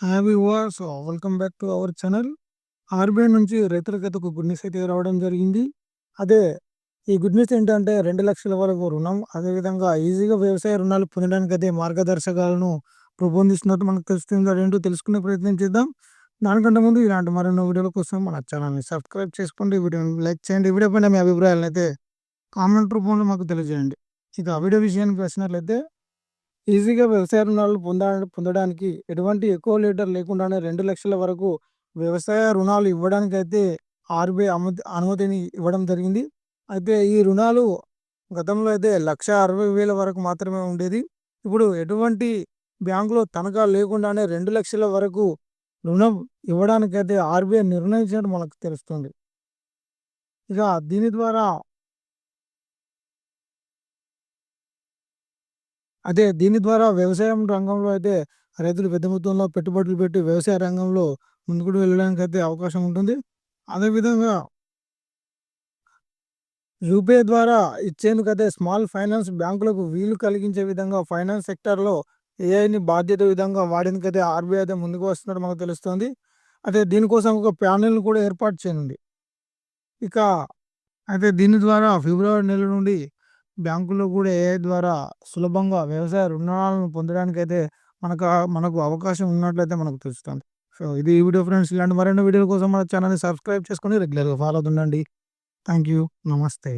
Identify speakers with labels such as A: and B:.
A: Hi so welcome back to our channel RBI నుంచి రైతుల అయితే ఒక గుడ్ న్యూస్ అయితే రావడం జరిగింది. అదే ఈ గుడ్ న్యూస్ ఏంటంటే రెండు లక్షల వరకు రుణం అదేవిధంగా ఈజీగా వ్యవసాయ రుణాలు పొందడానికి అయితే మార్గదర్శకాలను రూపొందిస్తున్నట్టు మనకు తెలుస్తుంది. అదేంటో తెలుసుకునే ప్రయత్నం చేద్దాం. దానికంటే ముందు ఇలాంటి మరెన్నో వీడియోల కోసం మన ఛానల్ని సబ్స్క్రైబ్ చేసుకోండి. వీడియోని లైక్ చేయండి. వీడియో పైన మీ అభిప్రాయాలను అయితే కామెంట్ రూపంలో మాకు తెలియజేయండి. ఇక వీడియో విషయానికి వచ్చినట్లయితే ఈజీగా వ్యవసాయ రుణాలు పొందా పొందడానికి ఎటువంటి ఎక్కువ లీటర్ లేకుండానే రెండు లక్షల వరకు వ్యవసాయ రుణాలు ఇవ్వడానికి అయితే ఆర్బీఐ అనుమతి అనుమతిని ఇవ్వడం జరిగింది. అయితే ఈ రుణాలు గతంలో అయితే లక్ష అరవై వేల వరకు మాత్రమే ఉండేది. ఇప్పుడు ఎటువంటి బ్యాంకులో తనఖా లేకుండానే రెండు లక్షల వరకు రుణం ఇవ్వడానికైతే ఆర్బీఐ నిర్ణయించినట్టు మనకు తెలుస్తుంది. ఇక దీని ద్వారా అదే దీని ద్వారా వ్యవసాయం రంగంలో అయితే రైతులు పెద్ద మొత్తంలో పెట్టుబడులు పెట్టి వ్యవసాయ రంగంలో ముందుకు వెళ్ళడానికి అయితే అవకాశం ఉంటుంది. అదేవిధంగా యూపీఐ ద్వారా ఇచ్చేందుకు అయితే స్మాల్ ఫైనాన్స్ బ్యాంకులకు వీలు కలిగించే విధంగా ఫైనాన్స్ సెక్టర్లో ఏఐని బాధ్యత విధంగా వాడేందుకైతే ఆర్బీఐ అయితే ముందుకు వస్తున్నట్టు మనకు తెలుస్తుంది. అయితే దీనికోసం ఒక ప్యానెల్ను కూడా ఏర్పాటు చేయనుంది. ఇక అయితే దీని ద్వారా ఫిబ్రవరి నెల నుండి బ్యాంకులో కూడా ఏఐ ద్వారా సులభంగా వ్యవసాయ రుణాలను పొందడానికైతే మనకు మనకు అవకాశం ఉన్నట్లయితే మనకు తెలుస్తుంది. సో ఇది ఈ వీడియో ఫ్రెండ్స్. ఇలాంటి మరెన్నో వీడియోల కోసం మన ఛానల్ని సబ్స్క్రైబ్ చేసుకొని రెగ్యులర్గా ఫాలో అవుతుండండి. థ్యాంక్ యూ నమస్తే.